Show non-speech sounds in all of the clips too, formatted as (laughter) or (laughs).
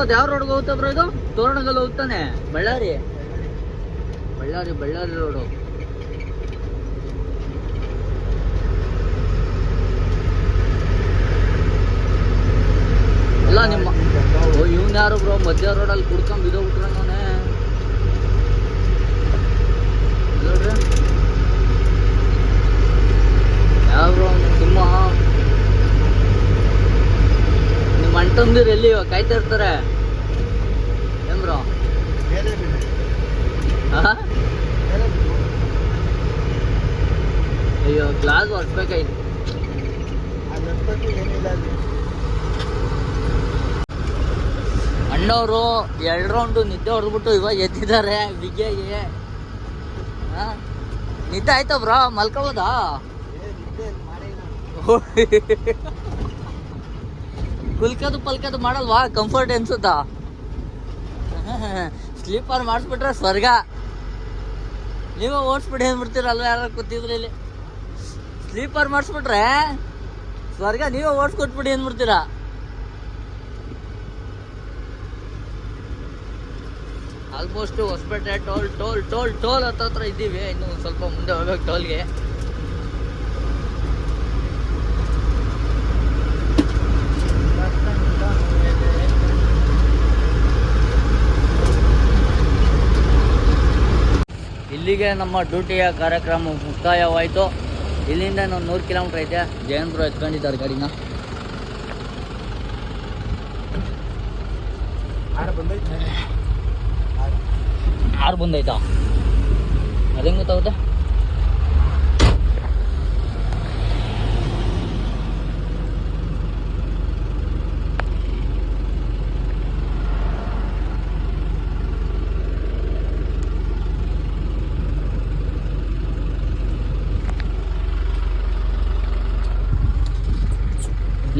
ಹೋದ್ ಯಾವ ರೋಡ್ಗೆ ಹೋಗುತ್ತೆ ಬ್ರೋ ಇದು? ತೋರಣಗಲ್ ಹೋಗ್ತಾನೆ ಬಳ್ಳಾರಿ. ಬಳ್ಳಾರಿ ಬಳ್ಳಾರಿ ರೋಡು ಎಲ್ಲ ನಿಮ್ಮ ಇವ್ನ ಯಾರು ಬ್ರೋ ಮಧ್ಯ ರೋಡಲ್ಲಿ ಕುಡ್ಕೊಂಡ್ ಬಿದ್ದೋಗ್ಬಿಟ್ರೆ ನಾನೇ ಯಾವ ಬ್ರೋ ಸಿಂಹ? ನಿಮ್ಮ ಅಣ್ತಂದಿರು ಎಲ್ಲಿ ಕಾಯ್ತಾ ಇರ್ತಾರೆ ಏನ್ ಬ್ರೋ ಆಹಾ? ಅಯ್ಯೋ ಗ್ಲಾಸ್ ಹೊಡ್ಬೇಕಾಯ್ತು ಅಣ್ಣವರು ಎರಡು ರೌಂಡು ನಿದ್ದೆ ಹೊಡೆದ್ಬಿಟ್ಟು ಇವಾಗ ಎದ್ದಿದ್ದಾರೆ ಬಿಗ್ಗೆಗೆ ನಿದ್ದೆ ಆಯ್ತಾ ಬ್ರೋ? ಮಲ್ಕೋಬೋದಾ? ಕುಲ್ಕದು ಪಲ್ಕದು ಮಾಡಲ್ವಾ? ಕಂಫರ್ಟ್ ಅನ್ಸುತ್ತಾ? (laughs) ಸ್ಲೀಪರ್ ಮಾಡಿಸ್ಬಿಟ್ರೆ ಸ್ವರ್ಗ. ನೀವೇ ಓಡಿಸ್ಬಿಡಿ ಅಂದ್ಬಿಡ್ತೀರಲ್ವ ಯಾರು ಕೂತಿದ್ರಿ ಇಲ್ಲಿ? ಸ್ಲೀಪರ್ ಮಾಡಿಸ್ಬಿಟ್ರೆ ಸ್ವರ್ಗ ನೀವೇ ಓಡಿಸ್ಕೊಟ್ಬಿಡಿ ಅಂದ್ಬಿಡ್ತೀರಾ? Almost Hospete toll toll toll toll ಹತ್ರ ಇದ್ದೀವಿ. ಇನ್ನು ಸ್ವಲ್ಪ ಮುಂದೆ ಹೋಗ್ಬೇಕು ಟೋಲ್ಗೆ. ಇಲ್ಲಿಗೆ ನಮ್ಮ ಡ್ಯೂಟಿಯ ಕಾರ್ಯಕ್ರಮ ಮುಕ್ತಾಯವಾಯಿತು. ಇಲ್ಲಿಂದ ನಾವು ನೂರು ಕಿಲೋಮೀಟ್ರ್ ಐತೆ. ಜಯಂತ್ರು ಎತ್ಕೊಂಡಿದ್ದಾರೆ ಗಾಡಿನ. ಆರು ಬಂದೈತಾ. ಅದೇಂಗೆ ಗೊತ್ತಾಗುತ್ತೆ?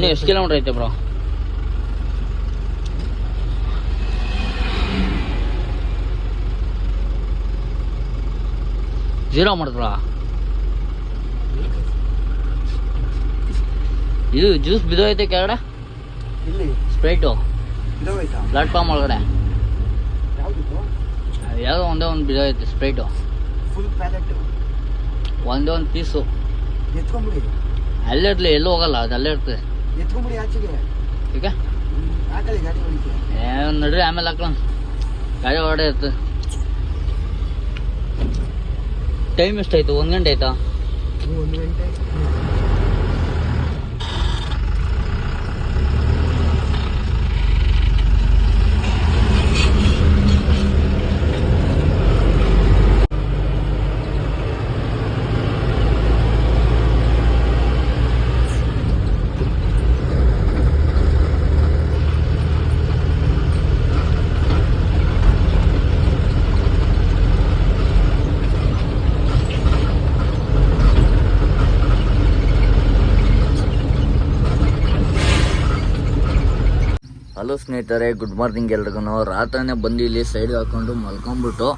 ಇನ್ನು ಎಷ್ಟು ಕಿಲೋಮೀಟ್ರ್ ಐತೆ ಬ್ರೋ? ಜೀರೋ ಮಾಡಿದ್ರ? ಇದು ಜ್ಯೂಸ್ ಬಿದ್ದೋಯ್ತೆ ಕೆಳಗಡೆ? ಇಲ್ಲಿ ಸ್ಪ್ರೈಟು ಪ್ಲಾಟ್ಫಾರ್ಮ್ ಒಳಗಡೆ. ಯಾವುದೋ ಒಂದೇ ಒಂದು ಬಿದ್ದೋಯ್ತೆ ಸ್ಪ್ರೈಟು ಫುಲ್ ಪ್ಯಾಲೆಟ್ ಒಂದೇ ಒಂದು ಪೀಸು ಎತ್ಕೊಂಬಿಡಿ ಅಲ್ಲೇ ಇರಲಿ ಎಲ್ಲೂ ಹೋಗಲ್ಲ ಅದು ಅಲ್ಲೇ ಇರ್ತದೆ. ಎತ್ಕೊಂಬಿಡಿ ಆಚೆಗೆ ಈಗ? ಹಾಕಲಿ ಗಾಡಿ ಹೊಡಿಕೆ. ಏ ನಡ್ರಿ ಆಮೇಲೆ ಹಾಕೋಣ ಗಾಡಿ ಹೊರಡೆ ಇರ್ತದೆ ಟೈಮ್ ಎಷ್ಟಾಯ್ತು? ಒಂದ್ ಗಂಟೆ ಆಯ್ತಾ? ಒಂದು ಗಂಟೆ ಸ್ನೇಹಿತರೆ ಗುಡ್ ಮಾರ್ನಿಂಗ್ ಎಲ್ರಿಗೂ. ರಾತ್ರಿನೇ ಬಂದು ಇಲ್ಲಿ ಸೈಡ್ಗೆ ಹಾಕೊಂಡು ಮಲ್ಕೊಂಡ್ಬಿಟ್ಟು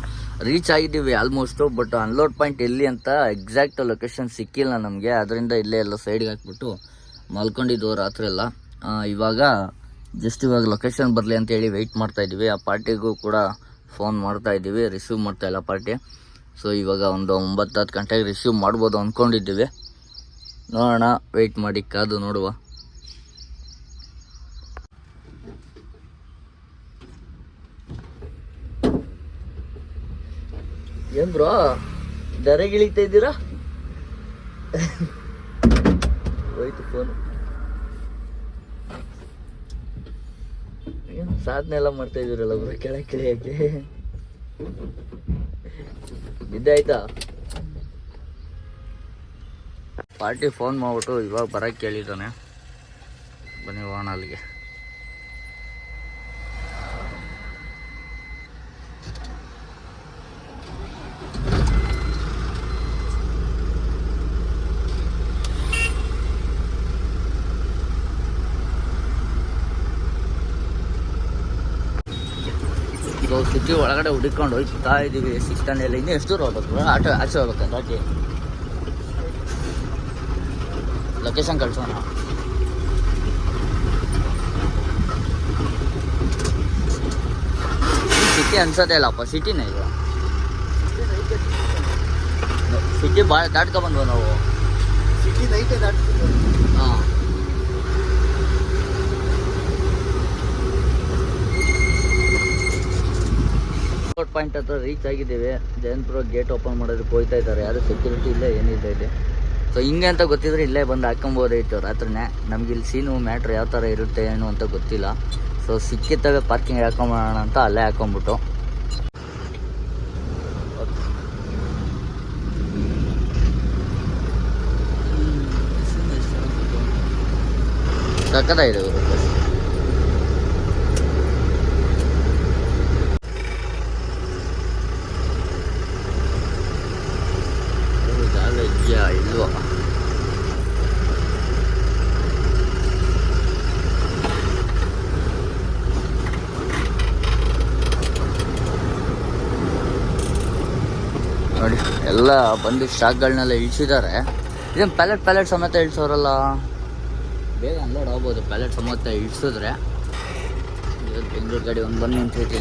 ರೀಚ್ ಆಗಿದ್ದೀವಿ ಆಲ್ಮೋಸ್ಟು ಬಟ್ ಅನ್ಲೋಡ್ ಪಾಯಿಂಟ್ ಎಲ್ಲಿ ಅಂತ ಎಕ್ಸಾಕ್ಟ್ ಲೊಕೇಶನ್ ಸಿಕ್ಕಿಲ್ಲ ನಮಗೆ. ಅದರಿಂದ ಇಲ್ಲೇ ಎಲ್ಲ ಸೈಡ್ಗೆ ಹಾಕ್ಬಿಟ್ಟು ಮಲ್ಕೊಂಡಿದ್ದು ರಾತ್ರಿ ಎಲ್ಲ. ಇವಾಗ ಜಸ್ಟ್ ಇವಾಗ ಲೊಕೇಶನ್ ಬರಲಿ ಅಂತ ಹೇಳಿ ವೆಯ್ಟ್ ಮಾಡ್ತಾ ಇದ್ದೀವಿ. ಆ ಪಾರ್ಟಿಗೂ ಕೂಡ ಫೋನ್ ಮಾಡ್ತಾ ಇದ್ದೀವಿ ರಿಸೀವ್ ಮಾಡ್ತಾ ಇಲ್ಲ ಪಾರ್ಟಿ. ಸೊ ಇವಾಗ ಒಂದು ಒಂಬತ್ತು ಹತ್ತು ಗಂಟೆಗೆ ರಿಸೀವ್ ಮಾಡ್ಬೋದು ಅಂದ್ಕೊಂಡಿದ್ದೀವಿ ನೋಡೋಣ ವೆಯ್ಟ್ ಮಾಡಿ ಕಾದು ನೋಡುವ. ಏನ್ ಬ್ರೋ? ದರೆಗಿಳಿತಾ ಇದ್ದೀರಾ? ಹೋಯ್ತು ಫೋನು ಏನು ಸಾಧನೆ ಎಲ್ಲ ಮಾಡ್ತಾ ಇದೀರಲ್ಲ ಬ್ರೋ? ಕೆಳಗೆ ಕೆಳಕ್ಕೆ ಬಿದ್ದಾಯ್ತಾ ಪಾರ್ಟಿ ಫೋನ್ ಮಾಡ್ಬಿಟ್ಟು ಇವಾಗ ಬರಕ್ಕೆ ಕೇಳಿದ್ದಾನೆ. ಬನ್ನಿ ಹೋಗೋಣ ಅಲ್ಲಿಗೆ. ಒಳಗಡೆ ಹುಡುಕೊಂಡು ಹೋಗ್ತಾ ಇದೀವಿ ಸಿಕ್ತಾನೆ ಇಲ್ಲ ಇನ್ನೂ ಎಷ್ಟು ದೂರ ಹೋಗ್ಬೇಕು ಆಟೋ, ಆಚೆ ಹೋಗ್ಬೇಕಂತ ಆಚೆ ಲೊಕೇಶನ್ ಕಳ್ಸೋಣ. ಸಿಟಿ ಅನ್ಸೋದೇ ಇಲ್ಲಪ್ಪ ಸಿಟಿನೇ ಇದು ಸಿಟಿ ಭಾಳ ಬಂದೋ ನಾವು? ಸಿಟಿ ನೈಟೇ ದಾಟ್ತಿದ್ದು ಹಾಂ ಪಾಯಿಂಟ್ ಹತ್ರ ರೀಚ್ ಆಗಿದ್ದೀವಿ. ಜಯಂತಪುರ ಗೇಟ್ ಓಪನ್ ಮಾಡೋದಕ್ಕೆ ಹೋಗ್ತಾ ಇದ್ದಾರೆ. ಯಾರು ಸೆಕ್ಯೂರಿಟಿ ಇಲ್ಲ, ಏನಿಲ್ಲ ಇಲ್ಲಿ. ಸೊ ಹಿಂಗೆ ಅಂತ ಗೊತ್ತಿದ್ರೆ ಇಲ್ಲೇ ಬಂದು ಇತ್ತು ರಾತ್ರಿನೇ. ನಮ್ಗೆ ಇಲ್ಲಿ ಸೀನು ಮ್ಯಾಟ್ರ್ ಯಾವ ಥರ ಇರುತ್ತೆ, ಏನು ಅಂತ ಗೊತ್ತಿಲ್ಲ. ಸೊ ಸಿಕ್ಕಿತ್ತಾಗ ಪಾರ್ಕಿಂಗ್ ಹಾಕೊಂಬೋಣ ಅಂತ ಅಲ್ಲೇ ಹಾಕೊಂಬಿಟ್ಟು ಸಕ್ಕದಾಗಿದೆ ಇವರು ಜಾಗ ಇದೆಯಾ ಇಲ್ವಾ ನೋಡಿ ಎಲ್ಲ ಬಂದು ಸ್ಟಾಕ್ಗಳನ್ನೆಲ್ಲ ಇಳಿಸಿದ್ದಾರೆ. ಇದೇನು ಪ್ಯಾಲೆಟ್ ಪ್ಯಾಲೆಟ್ ಸಮೇತ ಇಳಿಸೋರಲ್ಲ? ಬೇಗ ಅನ್ಲೋಡ್ ಆಗ್ಬೋದು ಪ್ಯಾಲೆಟ್ ಸಮೇತ ಇಳಿಸಿದ್ರೆ. ಇವತ್ತು ಬೆಂಗಳೂರು ಗಾಡಿ ಒಂದು ಬಂದು ನಿಂತೈತಿ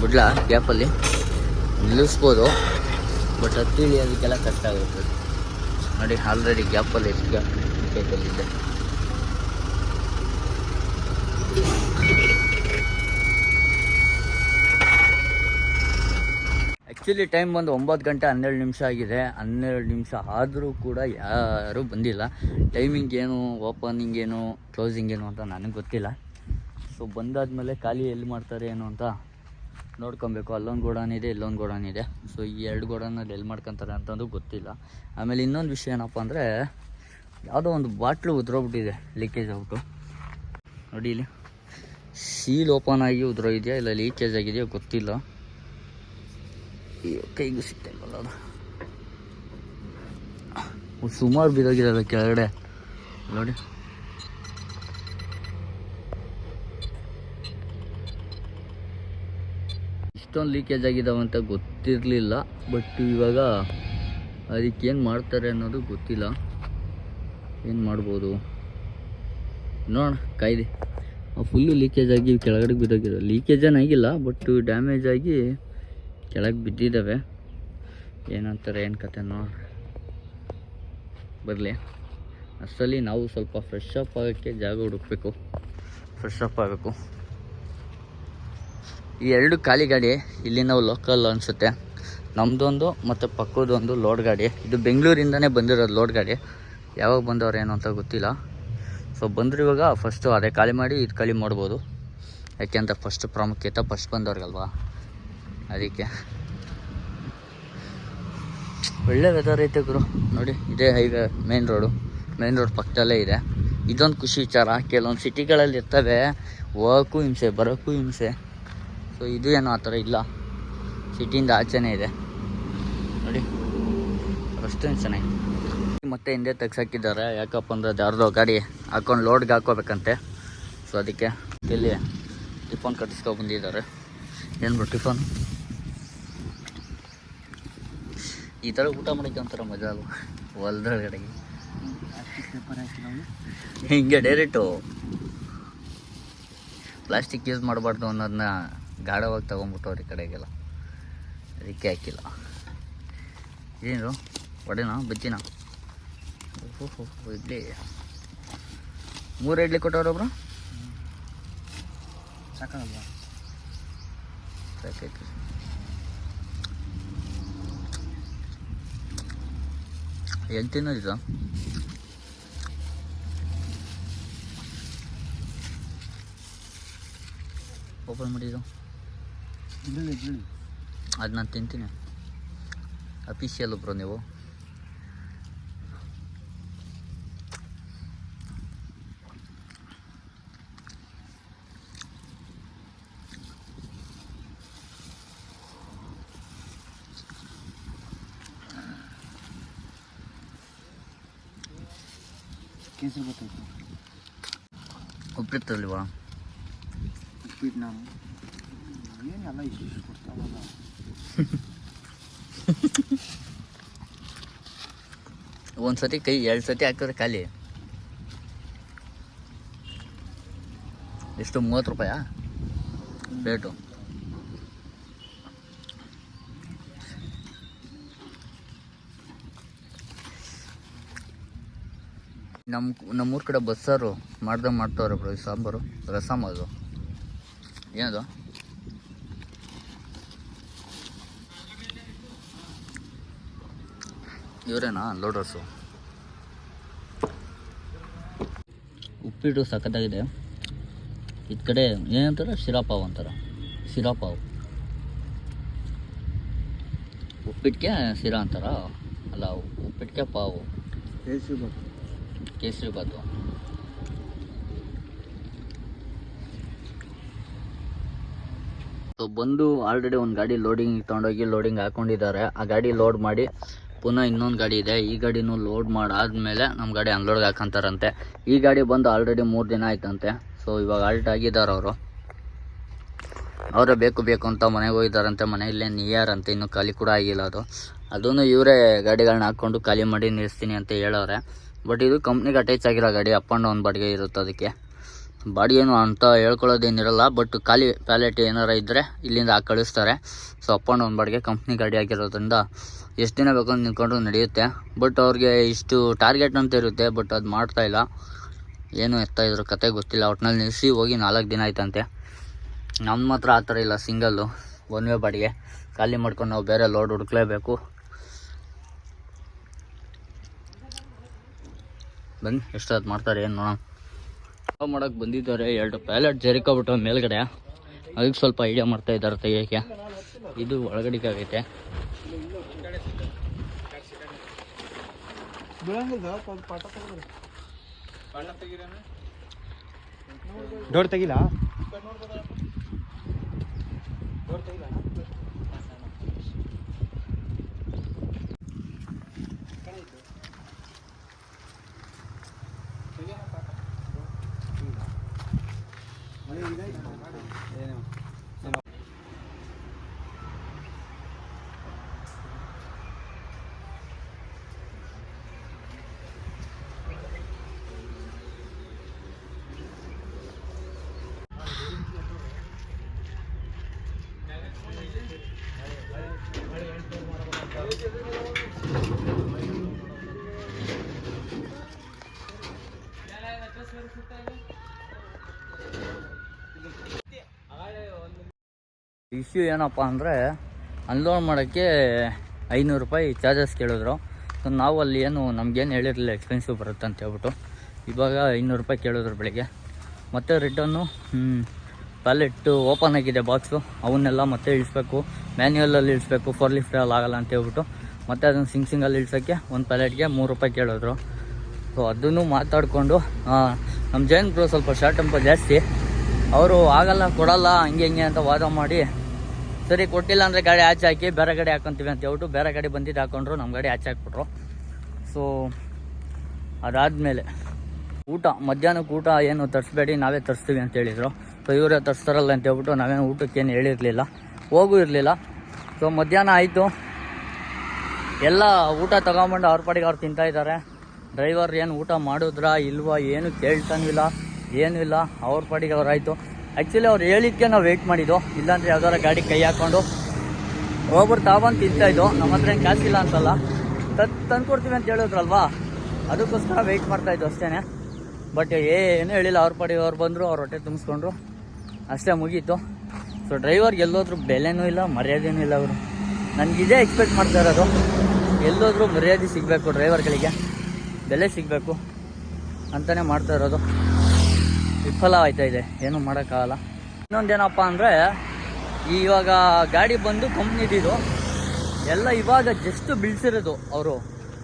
ಬಿಡ್ಲಾ ಗ್ಯಾಪಲ್ಲಿ ನಿಲ್ಲಿಸ್ಬೋದು. ಬಟ್ ಹತ್ತಿ ಅದಕ್ಕೆಲ್ಲ ಕಷ್ಟ ಆಗುತ್ತೆ. ನೋಡಿ ಆಲ್ರೆಡಿ ಗ್ಯಾಪಲ್ಲಿ ಗ್ಯಾಪ್ ಇದೆ. ಆ್ಯಕ್ಚುಲಿ ಟೈಮ್ ಬಂದು ಒಂಬತ್ತು ಗಂಟೆ ಹನ್ನೆರಡು ನಿಮಿಷ ಆಗಿದೆ. ಹನ್ನೆರಡು ನಿಮಿಷ ಆದರೂ ಕೂಡ ಯಾರೂ ಬಂದಿಲ್ಲ. ಟೈಮಿಂಗ್ ಏನು ಓಪನಿಂಗ್ ಏನು ಕ್ಲೋಸಿಂಗ್ ಏನು ಅಂತ ನನಗೆ ಗೊತ್ತಿಲ್ಲ. ಸೊ ಬಂದಾದ್ಮೇಲೆ ಖಾಲಿ ಎಲ್ಲಿ ಮಾಡ್ತಾರೆ ಏನು ಅಂತ ನೋಡ್ಕೊಬೇಕು. ಅಲ್ಲೊಂದು ಗೋಡನ್ ಇದೆ, ಇಲ್ಲೊಂದು ಗೋಡನ್ ಇದೆ. ಸೊ ಈ ಎರಡು ಗೋಡನಲ್ಲಿ ಎಲ್ಲಿ ಮಾಡ್ಕೊತಾರೆ ಅಂತಂದು ಗೊತ್ತಿಲ್ಲ. ಆಮೇಲೆ ಇನ್ನೊಂದು ವಿಷಯ ಏನಪ್ಪ ಅಂದರೆ, ಯಾವುದೋ ಒಂದು ಬಾಟ್ಲು ಉದ್ರೋಗ್ಬಿಟ್ಟಿದೆ ಲೀಕೇಜ್ ಆಗ್ಬಿಟ್ಟು ನೋಡಿ ಇಲ್ಲಿ. ಸೀಲ್ ಓಪನ್ ಆಗಿ ಇದೆಯಾ? ಇಲ್ಲ ಲೀಕೇಜ್ ಆಗಿದೆಯಾ? ಗೊತ್ತಿಲ್ಲ. ಕೈಗೂ ಸಿಗ್ತಾಯಿಲ್ವಲ್ಲ ಅದು. ಸುಮಾರು ಬಿದ್ದೋಗಿರಲ್ಲ ಕೆಳಗಡೆ. ನೋಡಿ. ಇಷ್ಟೊಂದು ಲೀಕೇಜ್ ಆಗಿದಾವಂತ ಗೊತ್ತಿರಲಿಲ್ಲ ಬಟ್ ಇವಾಗ ಅದಕ್ಕೇನು ಮಾಡ್ತಾರೆ ಅನ್ನೋದು ಗೊತ್ತಿಲ್ಲ. ಏನು ಮಾಡ್ಬೋದು? ನೋಡೋಣ, ಕಾಯ್ದೆ. ಫುಲ್ಲು ಲೀಕೇಜ್ ಆಗಿ ಕೆಳಗಡೆ ಬಿದ್ದೋಗಿರೋ ಲೀಕೇಜ್ ಏನಾಗಿಲ್ಲ ಬಟ್ ಡ್ಯಾಮೇಜ್ ಆಗಿ ಕೆಳಗೆ ಬಿದ್ದಿದ್ದಾವೆ ಏನಂತಾರೆ, ಏನು ಕತೆ ನೋಡಿ ಬರಲಿ. ಅಷ್ಟರಲ್ಲಿ ನಾವು ಸ್ವಲ್ಪ ಫ್ರೆಶ್ ಅಪ್ ಆಗೋಕ್ಕೆ ಜಾಗ ಹುಡುಕ್ಬೇಕು. ಫ್ರೆಶ್ ಅಪ್ ಆಗಬೇಕು ಈ ಎರಡು ಖಾಲಿ ಗಾಡಿ, ಇಲ್ಲಿ ನಾವು ಲೋಕಲ್ ಅನಿಸುತ್ತೆ. ನಮ್ಮದೊಂದು ಮತ್ತು ಪಕ್ಕದೊಂದು ಲೋಡ್ ಗಾಡಿ. ಇದು ಬೆಂಗಳೂರಿಂದನೇ ಬಂದಿರೋದು ಲೋಡ್ ಗಾಡಿ. ಯಾವಾಗ ಬಂದವ್ರು ಅಂತ ಗೊತ್ತಿಲ್ಲ. ಸೊ ಬಂದರು ಇವಾಗ ಫಸ್ಟು ಅದೇ ಖಾಲಿ ಮಾಡಿ ಇದು ಖಾಲಿ ಮಾಡ್ಬೋದು. ಯಾಕೆ ಅಂತ ಫಸ್ಟ್ ಪ್ರಾಮುಖ್ಯತೆ ಫಸ್ಟ್ ಬಂದವ್ರಿಗಲ್ವಾ? ಅದಕ್ಕೆ. ಒಳ್ಳೆ ವೆದರ್ ಐತೆ ಗುರು. ನೋಡಿ, ಇದೇ highway main road main road ಪಕ್ಕದಲ್ಲೇ ಇದೆ. ಇದೊಂದು ಖುಷಿ ವಿಚಾರ. ಕೆಲವೊಂದು ಸಿಟಿಗಳಲ್ಲಿ ಇರ್ತವೆ. ಹೋಗೋಕ್ಕೂ ಹಿಂಸೆ, ಬರೋಕ್ಕೂ ಹಿಂಸೆ. ಸೊ ಇದು ಏನೋ ಆ ಥರ ಇಲ್ಲ. ಸಿಟಿಯಿಂದ ಆಚೆನೇ ಇದೆ. ನೋಡಿ ಅಷ್ಟೊಂದು ಚೆನ್ನಾಗಿ ಮತ್ತೆ ಹಿಂದೆ ತೆಗ್ಸಾಕಿದ್ದಾರೆ. ಯಾಕಪ್ಪ ಅಂದರೆ ಅದು ಯಾರ್ದೋ ಗಾಡಿ ಹಾಕೊಂಡು ಲೋಡ್ಗೆ ಹಾಕೋಬೇಕಂತೆ ಸೊ ಅದಕ್ಕೆ ಇಲ್ಲಿ ಟಿಫನ್ ಕಟ್ಟಿಸ್ಕೊ ಬಂದಿದ್ದಾರೆ. ಏನು ಬಿಡು ಟಿಫನ್? ಈ ಥರ ಊಟ ಮಾಡೋಕ್ಕೆ ಒಂಥರ ಮಜಾ ಅಲ್ವ? ಹೊಲ್ದೊಳಗಡೆಗೆ ಹಿಂಗೆ ಡೈರೆಕ್ಟು ಪ್ಲಾಸ್ಟಿಕ್ ಯೂಸ್ ಮಾಡಬಾರ್ದು ಅನ್ನೋದನ್ನ ಗಾಢವಾಗಿ ತೊಗೊಂಬಿಟ್ಟವ್ರಿ ಕಡೆಗೆಲ್ಲ. ಅದಕ್ಕೆ ಹಾಕಿಲ್ಲ. ಏನು ವಡೆನಾ? ಬಜ್ಜಿನ? ಓಹೋ ಇಡ್ಲಿ. ಮೂರು ಇಡ್ಲಿ ಕೊಟ್ಟವ್ರೊಬ್ರು ಒಬ್ರು? ಸಾಕೈತಿ ಎಲ್ಲಿ ತಿನ್ನೋದಿಲ್ಲ ಓಪನ್ ಮಾಡಿದ್ರು ಅದು ನಾನು ತಿಂತೀನಿ. ಅಫಿಷಿಯಲ್ ಬ್ರೋ ನೀವು. ಕೇಸರಿ ಬರ್ತೈತೆ ಉಪ್ಪಿಟ್ಟಲ್ವಾ ಉಪ್ಪಿಟ್ಟು ನಾನು ಏನೆಲ್ಲ ಇಷ್ಟು ಇಷ್ಟು ಕೊಡ್ತಾವಲ್ಲ ಒಂದು ಸತಿ ಕೈ ಎರಡು ಸತಿ ಹಾಕಿದ್ರೆ ಖಾಲಿ ಎಷ್ಟು ಮೂವತ್ತು ರೂಪಾಯಾ ರೇಟು ನಮ್ಮ ನಮ್ಮೂರ ಕಡೆ ಬಸ್ಸಾರು ಮಾಡ್ದಂಗೆ ಮಾಡ್ತಾವ್ರೆ ಬ್ರೋ ಈ ಸಾಂಬಾರು. ರಸಮ್ ಅದು. ಏನದು? ಇವರೇನಾ? ಲೋಡರ್ಸು ಉಪ್ಪಿಟ್ಟು ಸಖತ್ತಾಗಿದೆ. ಈ ಕಡೆ ಏನಂತಾರೆ? ಶಿರಾಪಾವ್ ಅಂತಾರೆ. ಶಿರಾಪಾವ್. ಉಪ್ಪಿಟ್ಟಿಗೆ ಶಿರಾ ಅಂತಾರ? ಅಲ್ಲ ಉಪ್ಪಿಟ್ಟಿಗೆ ಪಾವು. ಕೇಸರಿ ಬರ್ತೈತೆ ಕೇಸರಿ ಸೊ ಬಂದು ಆಲ್ರೆಡಿ ಒಂದು ಗಾಡಿ ಲೋಡಿಂಗ್ ತೊಗೊಂಡೋಗಿ ಲೋಡಿಂಗ್ ಹಾಕೊಂಡಿದ್ದಾರೆ. ಆ ಗಾಡಿ ಲೋಡ್ ಮಾಡಿ ಪುನಃ ಇನ್ನೊಂದು ಗಾಡಿ ಇದೆ. ಈ ಗಾಡಿನೂ ಲೋಡ್ ಮಾಡಾದ್ಮೇಲೆ ನಮ್ಮ ಗಾಡಿ ಅನ್ಲೋಡ್ಗೆ ಹಾಕಂತಾರಂತೆ. ಈ ಗಾಡಿ ಬಂದು ಆಲ್ರೆಡಿ ಮೂರು ದಿನ ಆಯ್ತಂತೆ. ಸೊ ಇವಾಗ ಆಲ್ಟ್ ಆಗಿದ್ದಾರೆ ಅವರು. ಅವರೇ ಬೇಕು ಬೇಕು ಅಂತ ಮನೆಗೆ ಹೋಗಿದ್ದಾರಂತೆ. ಮನೆಯಲ್ಲೇ ನಿಯರ್ ಅಂತ, ಇನ್ನೂ ಖಾಲಿ ಕೂಡ ಆಗಿಲ್ಲ ಅದು. ಅದನ್ನು ಇವರೇ ಗಾಡಿಗಳನ್ನ ಹಾಕ್ಕೊಂಡು ಖಾಲಿ ಮಾಡಿ ನಿಲ್ಲಿಸ್ತೀನಿ ಅಂತ ಹೇಳೋರೆ ಬಟ್ ಇದು ಕಂಪ್ನಿಗೆ ಅಟ್ಯಾಚ್ ಆಗಿರೋ ಗಾಡಿ ಅಪ್ ಆ್ಯಂಡ್ ಡೌನ್ ಬಾಡಿಗೆ ಇರುತ್ತೆ ಅದಕ್ಕೆ. ಬಾಡಿ ಏನು ಅಂತ ಹೇಳ್ಕೊಳ್ಳೋದೇನಿರಲ್ಲ ಬಟ್ ಖಾಲಿ ಪ್ಯಾಲೆಟ್ ಏನಾರ ಇದ್ದರೆ ಇಲ್ಲಿಂದ ಹಾಕಿ ಕಳಿಸ್ತಾರೆ ಸೊ ಅಪ್ ಆ್ಯಂಡ್ ಡೌನ್ ಬಾಡಿಗೆ ಕಂಪ್ನಿ ಗಾಡಿ ಆಗಿರೋದ್ರಿಂದ ಎಷ್ಟು ದಿನ ಬೇಕಂತ ನಿಂತ್ಕೊಂಡು ನಡೆಯುತ್ತೆ. ಬಟ್ ಅವ್ರಿಗೆ ಇಷ್ಟು ಟಾರ್ಗೆಟ್ ಅಂತ ಇರುತ್ತೆ ಬಟ್ ಅದು ಮಾಡ್ತಾ ಇಲ್ಲ. ಏನು ಎತ್ತಾ ಇದ್ರು ಕತೆ ಗೊತ್ತಿಲ್ಲ. ಒಟ್ನಲ್ಲಿ ನಿಲ್ಲಿಸಿ ಹೋಗಿ ನಾಲ್ಕು ದಿನ ಆಯ್ತಂತೆ. ನಮ್ಮ ಮಾತ್ರ ಆ ಥರ ಇಲ್ಲ ಸಿಂಗಲ್ಲು ಒನ್ ವೇ ಬಾಡಿಗೆ. ಖಾಲಿ ಮಾಡ್ಕೊಂಡು ನಾವು ಬೇರೆ ಲೋಡ್ ಹುಡುಕ್ಲೇಬೇಕು. ಬನ್ನಿ ಎಷ್ಟೊತ್ತು ಮಾಡ್ತಾರೆ ಏನು ನೋಡೋಣ. ಯಾವ ಮಾಡೋಕೆ ಬಂದಿದ್ದಾರೆ ಎರಡು ಪ್ಯಾಲೆಟ್ ಜರಿಕೊಬಿಟ್ಟು ಮೇಲ್ಗಡೆ. ಅದಕ್ಕೆ ಸ್ವಲ್ಪ ಐಡಿಯಾ ಮಾಡ್ತಾ ಇದ್ದಾರೆ ತೆಗಿಯೋಕ್ಕೆ. ಇದು ಒಳಗಡೆಗೆ ಆಗೈತೆ. ಡೋರ್ ತೆಗಿಲ್ಲ ಡೋರ್ ತೆಗಿಲ್ಲ Ahí. ಇಶ್ಯೂ ಏನಪ್ಪ ಅಂದರೆ ಅನ್ಲೋಡ್ ಮಾಡೋಕ್ಕೆ ಐನೂರು ರೂಪಾಯಿ ಚಾರ್ಜಸ್ ಕೇಳಿದ್ರು. ಸೊ ನಾವು ಅಲ್ಲಿ ಏನು ನಮಗೇನು ಹೇಳಿರಲಿಲ್ಲ ಎಕ್ಸ್ಪೆನ್ಸಿವ್ ಬರುತ್ತೆ ಅಂತ ಹೇಳ್ಬಿಟ್ಟು. ಇವಾಗ ಐನೂರು ರೂಪಾಯಿ ಕೇಳಿದ್ರು ಬೆಳಿಗ್ಗೆ. ಮತ್ತು ರಿಟರ್ನು ಪ್ಯಾಲೆಟ್ಟು ಓಪನ್ ಆಗಿದೆ ಬಾಕ್ಸು ಅವನ್ನೆಲ್ಲ ಮತ್ತೆ ಇಳಿಸ್ಬೇಕು. ಮ್ಯಾನ್ಯಲಲ್ಲಿ ಇಳಿಸ್ಬೇಕು. ಫೋರ್ ಲಿಫ್ಟಲ್ಲಿ ಆಗಲ್ಲ ಅಂತ ಹೇಳ್ಬಿಟ್ಟು. ಮತ್ತೆ ಅದನ್ನು ಸಿಂಗ್ ಸಿಂಗಲ್ಲಿ ಇಳಿಸೋಕ್ಕೆ ಒಂದು ಪ್ಯಾಲೆಟ್ಗೆ ಮೂರು ರೂಪಾಯಿ ಕೇಳಿದ್ರು. ಸೊ ಅದನ್ನು ಮಾತಾಡಿಕೊಂಡು ನಮ್ಮ ಜೈನ್ ಬ್ರೋ ಸ್ವಲ್ಪ ಶಾರ್ಟ್ ಟೆಂಪರ್ ಜಾಸ್ತಿ. ಅವರು ಆಗಲ್ಲ, ಕೊಡಲ್ಲ, ಹಂಗೆ ಹಿಂಗೆ ಅಂತ ವಾದ ಮಾಡಿ ಸರಿ, ಕೊಟ್ಟಿಲ್ಲ ಅಂದರೆ ಗಾಡಿ ಆಚೆ ಹಾಕಿ ಬೇರೆ ಗಾಡಿ ಹಾಕೊಂತೀವಿ ಅಂತ ಹೇಳ್ಬಿಟ್ಟು ಬೇರೆ ಗಾಡಿ ಬಂದಿದ್ದು ಹಾಕೊಂಡ್ರು ನಮ್ಮ ಗಾಡಿ ಆಚೆ ಹಾಕ್ಬಿಟ್ರು. ಸೊ ಅದಾದಮೇಲೆ ಊಟ, ಮಧ್ಯಾಹ್ನಕ್ಕೆ ಊಟ ಏನು ತರಿಸ್ಬೇಡಿ, ನಾವೇ ತರಿಸ್ತೀವಿ ಅಂತ ಹೇಳಿದರು. ಸೊ ಇವರೇ ತರಿಸ್ತಾರಲ್ಲ ಅಂತ ಹೇಳ್ಬಿಟ್ಟು ನಾವೇನು ಊಟಕ್ಕೇನು ಹೇಳಿರಲಿಲ್ಲ. ಹೋಗೂ ಇರಲಿಲ್ಲ. ಸೊ ಮಧ್ಯಾಹ್ನ ಆಯಿತು. ಎಲ್ಲ ಊಟ ತಗೊಂಬಂಡು ಅವ್ರ ಪಾಡಿಗೆ ಅವ್ರು ತಿಂತಾಯಿದ್ದಾರೆ ಡ್ರೈವರ್ ಏನು ಊಟ ಮಾಡಿದ್ರಾ, ಇಲ್ವಾ, ಏನು ಕೇಳ್ತಾನೂ ಇಲ್ಲ, ಏನೂ ಇಲ್ಲ, ಅವ್ರ ಪಾಡಿಗೆ ಅವ್ರು ಆಯಿತು ಆ್ಯಕ್ಚುಲಿ ಅವ್ರು ಹೇಳಿದ್ದಕ್ಕೆ ನಾವು ವೆಯ್ಟ್ ಮಾಡಿದ್ದು. ಇಲ್ಲಾಂದರೆ ಯಾವ್ದಾರ ಗಾಡಿ ಕೈ ಹಾಕ್ಕೊಂಡು ಒಬ್ಬರು ತಾವಂತ ತಿಂತಾಯಿದ್ದು ನಮ್ಮ ಹತ್ರ ಏನು ಕಾಸಿಲ್ಲ ಅಂತಲ್ಲ. ತತ್ ತಂದ್ಕೊಡ್ತೀವಿ ಅಂತ ಹೇಳಿದ್ರಲ್ವಾ? ಅದಕ್ಕೋಸ್ಕರ ವೆಯ್ಟ್ ಮಾಡ್ತಾಯಿದ್ದು ಅಷ್ಟೇ ಬಟ್ ಏನು ಹೇಳಿಲ್ಲ. ಅವ್ರ ಪಡೆ ಅವ್ರು ಬಂದರು, ಅವ್ರ ಹೊಟ್ಟೆ ತುಂಬಿಸ್ಕೊಂಡ್ರು. ಅಷ್ಟೇ ಮುಗೀತು. ಸೊ ಡ್ರೈವರ್ಗೆ ಎಲ್ಲೋದ್ರೂ ಬೆಲೆನೂ ಇಲ್ಲ, ಮರ್ಯಾದೆನೂ ಇಲ್ಲ ಅವರು. ನನಗಿದೇ ಎಕ್ಸ್ಪೆಕ್ಟ್ ಮಾಡ್ತಾ ಇರೋದು. ಎಲ್ಲೋದ್ರೂ ಮರ್ಯಾದೆ ಸಿಗಬೇಕು ಡ್ರೈವರ್ಗಳಿಗೆ ಬೆಲೆ ಸಿಗಬೇಕು ಅಂತಲೇ ಮಾಡ್ತಾ ಇರೋದು. ವಿಫಲ ಆಯ್ತಾ ಇದೆ ಏನೂ ಮಾಡೋಕ್ಕಾಗಲ್ಲ. ಇನ್ನೊಂದೇನಪ್ಪ ಅಂದರೆ, ಇವಾಗ ಗಾಡಿ ಬಂದು ಕಂಪ್ನಿದಿದು ಎಲ್ಲ ಇವಾಗ ಜಸ್ಟ್ ಬೀಳ್ಸಿರೋದು ಅವರು.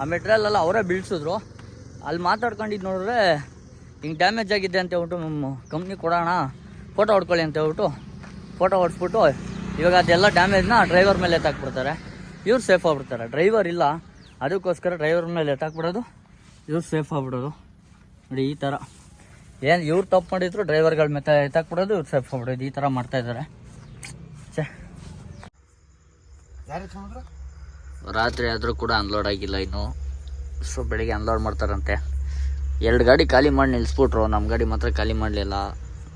ಆ ಮೆಟ್ರಿಯಲ್ ಎಲ್ಲ ಅವರೇ ಬೀಳ್ಸಿದ್ರು. ಅಲ್ಲಿ ಮಾತಾಡ್ಕೊಂಡಿದ್ದು ನೋಡಿದ್ರೆ ಹಿಂಗೆ ಡ್ಯಾಮೇಜ್ ಆಗಿದೆ ಅಂತ ಹೇಳ್ಬಿಟ್ಟು ನಮ್ಮ ಕಂಪ್ನಿ ಕೊಡೋಣ ಫೋಟೋ ಹೊಡ್ಕೊಳ್ಳಿ ಅಂತ ಹೇಳ್ಬಿಟ್ಟು ಫೋಟೋ ಹೊಡ್ಸ್ಬಿಟ್ಟು, ಇವಾಗ ಅದೆಲ್ಲ ಡ್ಯಾಮೇಜ್ನ ಡ್ರೈವರ್ ಮೇಲೆ ಎತ್ತಾಕ್ಬಿಡ್ತಾರೆ. ಇವ್ರು ಸೇಫ್ ಆಗ್ಬಿಡ್ತಾರೆ. ಡ್ರೈವರ್ ಇಲ್ಲ. ಅದಕ್ಕೋಸ್ಕರ ಡ್ರೈವರ್ ಮೇಲೆ ಎತ್ತಾಕ್ಬಿಡೋದು, ಇವ್ರು ಸೇಫ್ ಆಗ್ಬಿಡೋದು. ನೋಡಿ ಈ ಥರ ಏನು ಇವ್ರು ತಪ್ಪು ಮಾಡಿದ್ರು ಡ್ರೈವರ್ಗಳ ಮೆತ್ತ ಎತ್ತಾಕ್ಬಿಡೋದು ಇವ್ರು ಸೇಫ್ ಹೋಗ್ಬಿಡೋದು ಈ ಥರ ಮಾಡ್ತಾ ಇದ್ದಾರೆ ಛೇ. ಯಾರು ಸಮುದ್ರ ರಾತ್ರಿ ಆದರೂ ಕೂಡ ಅನ್ಲೋಡ್ ಆಗಿಲ್ಲ ಇನ್ನು. ಸೊ ಬೆಳಿಗ್ಗೆ ಅನ್ಲೋಡ್ ಮಾಡ್ತಾರಂತೆ. ಎರಡು ಗಾಡಿ ಖಾಲಿ ಮಾಡಿ ನಿಲ್ಲಿಸ್ಬಿಟ್ರು ನಮ್ಮ ಗಾಡಿ ಮಾತ್ರ ಖಾಲಿ ಮಾಡಲಿಲ್ಲ.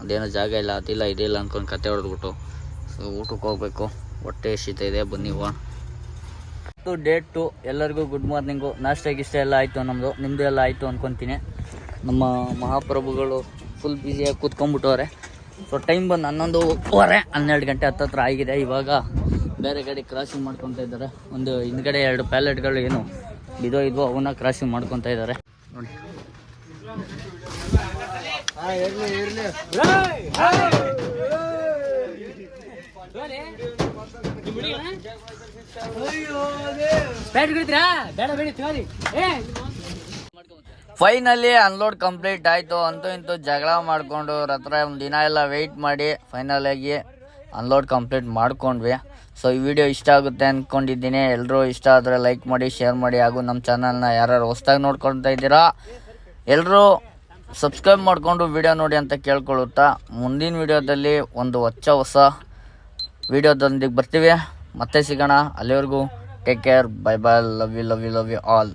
ಅದೇನೋ ಜಾಗ ಇಲ್ಲ ಅದಿಲ್ಲ ಇದಿಲ್ಲ ಅಂದ್ಕೊಂಡು ಕತೆ ಹೊಡೆದ್ಬಿಟ್ಟು. ಸೊ ಊಟಕ್ಕೆ ಹೋಗ್ಬೇಕು. ಹೊಟ್ಟೆ ಶೀತ ಇದೆ ಬನ್ನಿ ಹೋಗೋಣ. ಡೇಟ್ ಟು ಎಲ್ಲರಿಗೂ ಗುಡ್ ಮಾರ್ನಿಂಗು ನಾಷ್ಟ ಇಷ್ಟ ಎಲ್ಲ ಆಯಿತು ನಮ್ಮದು ನಿಮ್ಮದು ಎಲ್ಲ ಆಯಿತು ಅಂದ್ಕೊತೀನಿ ನಮ್ಮ ಮಹಾಪ್ರಭುಗಳು ಫುಲ್ ಬ್ಯುಸಿಯಾಗಿ ಕೂತ್ಕೊಂಡ್ಬಿಟ್ಟವ್ರೆ ಸೊ ಟೈಮ್ ಬಂದು ಹನ್ನೊಂದು ವರೆ ಹನ್ನೆರಡು ಗಂಟೆ ಹತ್ತತ್ರ ಆಗಿದೆ ಇವಾಗ ಬೇರೆ ಗಾಡಿ ಕ್ರಾಸಿಂಗ್ ಮಾಡ್ಕೊತಾ ಇದ್ದಾರೆ ಒಂದು ಹಿಂದ್ಗಡೆ ಎರಡು ಪ್ಯಾಲೆಟ್ಗಳು ಏನು ಇದೋ ಇದ್ವೋ ಅವನ್ನ ಕ್ರಾಸಿಂಗ್ ಮಾಡ್ಕೊತಾ ಇದ್ದಾರೆ ನೋಡಿ ಬೇಡ ಇರಲಿ ಫೈನಲಿ ಅನ್ಲೋಡ್ ಕಂಪ್ಲೀಟ್ ಆಯಿತು. ಅಂತೂ ಇಂತೂ ಜಗಳ ಮಾಡಿಕೊಂಡು ಹತ್ರ ಒಂದು ದಿನ ಎಲ್ಲ ವೆಯ್ಟ್ ಮಾಡಿ ಫೈನಲಾಗಿ ಅನ್ಲೋಡ್ ಕಂಪ್ಲೀಟ್ ಮಾಡ್ಕೊಂಡ್ವಿ. ಸೊ ಈ ವಿಡಿಯೋ ಇಷ್ಟ ಆಗುತ್ತೆ ಅಂದ್ಕೊಂಡಿದ್ದೀನಿ ಎಲ್ಲರೂ ಇಷ್ಟ ಆದರೆ ಲೈಕ್ ಮಾಡಿ ಶೇರ್ ಮಾಡಿ ಹಾಗೂ ನಮ್ಮ ಚಾನಲ್ನ ಯಾರ್ಯಾರು ಹೊಸ್ದಾಗಿ ನೋಡ್ಕೊಳ್ತಾ ಇದ್ದೀರಾ ಎಲ್ಲರೂ ಸಬ್ಸ್ಕ್ರೈಬ್ ಮಾಡಿಕೊಂಡು ವಿಡಿಯೋ ನೋಡಿ ಅಂತ ಕೇಳ್ಕೊಳ್ಳುತ್ತಾ. ಮುಂದಿನ ವಿಡಿಯೋದಲ್ಲಿ ಒಂದು ಹೊಚ್ಚ ಹೊಸ ವಿಡಿಯೋದೊಂದಿಗೆ ಬರ್ತೀವಿ. ಮತ್ತೆ ಸಿಗೋಣ. ಅಲ್ಲಿವರೆಗೂ take care bye bye love you love you love you all